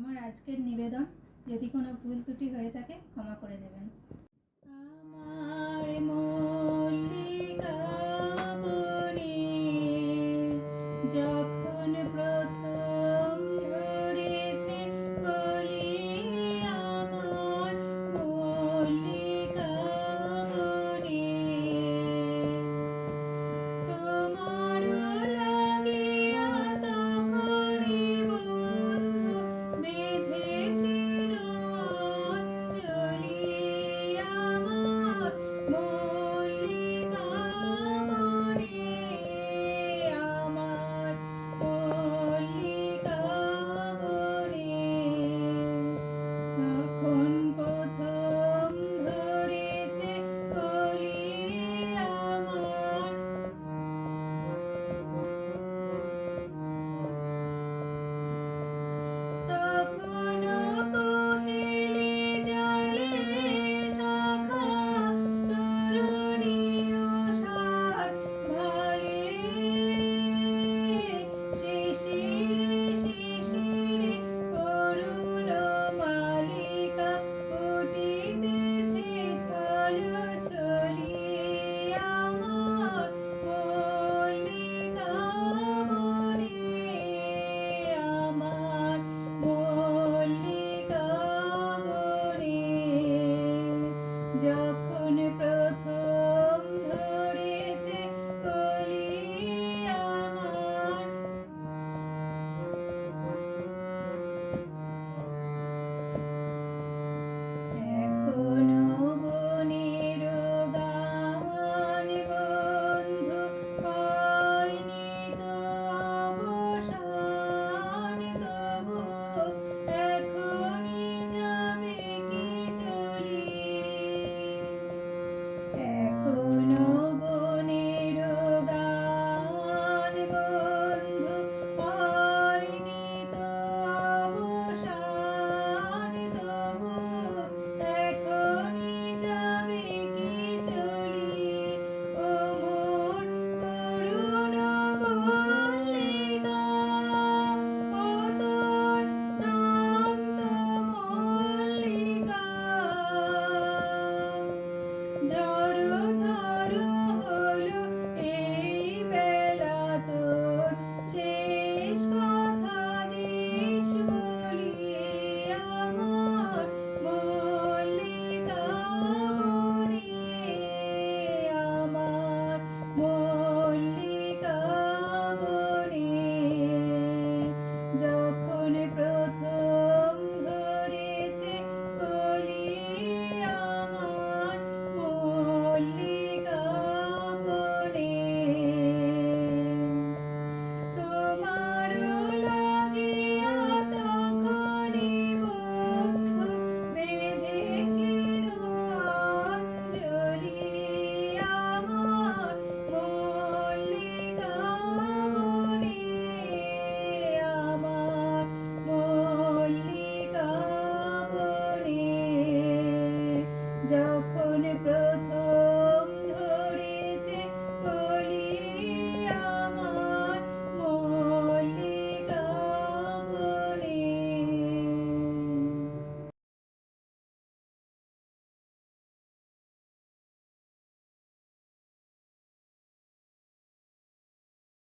আমার আজকের নিবেদন যদি কোনো ভুল ত্রুটি হয়ে থাকে ক্ষমা করে দেবেন। জীবন প্রথম